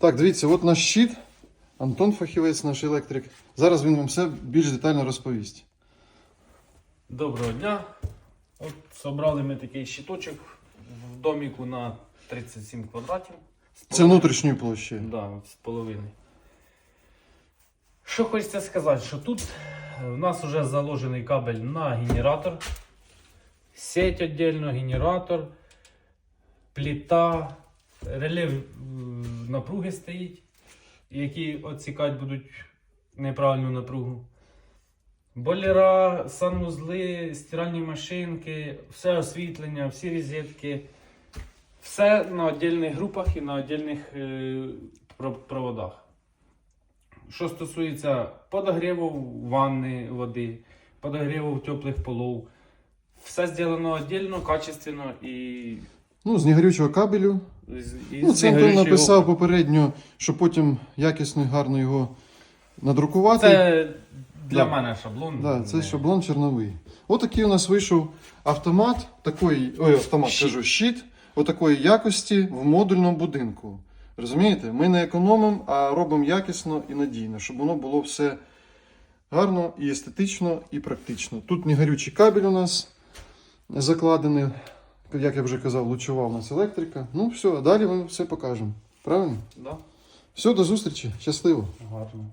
Так, дивіться, от наш щит. Антон Фахівець, наш електрик. Зараз він вам все більш детально розповість. Доброго дня. От собрали ми такий щиточок в доміку на 37 квадратів. Це внутрішньої площі. Да, з половиною. Що хочеться сказати, що тут в нас вже заложений кабель на генератор. Сеть віддільно, генератор, плита, реле напруги стоїть, які відсікати будуть неправильну напругу. Бойлера, санвузли, стиральні машинки, все освітлення, всі розетки. Все на віддільних групах і на віддільних е, проводах. Що стосується подогріву ванни води, подогріву теплих полов, все зроблено віддільно, качественно і, Ну, з негорючого кабелю. і Ну, це Антон написав попередньо, щоб потім якісно і гарно його надрукувати. Це для Да. мене шаблон. Да, це Не- шаблон чорновий. Отакий у нас вийшов автомат, такої, ой, автомат Щит. кажу, щит, отакої якості в модульному будинку. Розумієте? Ми не економимо, а робимо якісно і надійно, щоб воно було все гарно і естетично, і практично. Тут не горючий кабель у нас закладений. Як я вже казав, лучова у нас електрика. Ну все, а далі ми все покажемо. Правильно? Да? Все, до зустрічі. Щасливо! Гарно.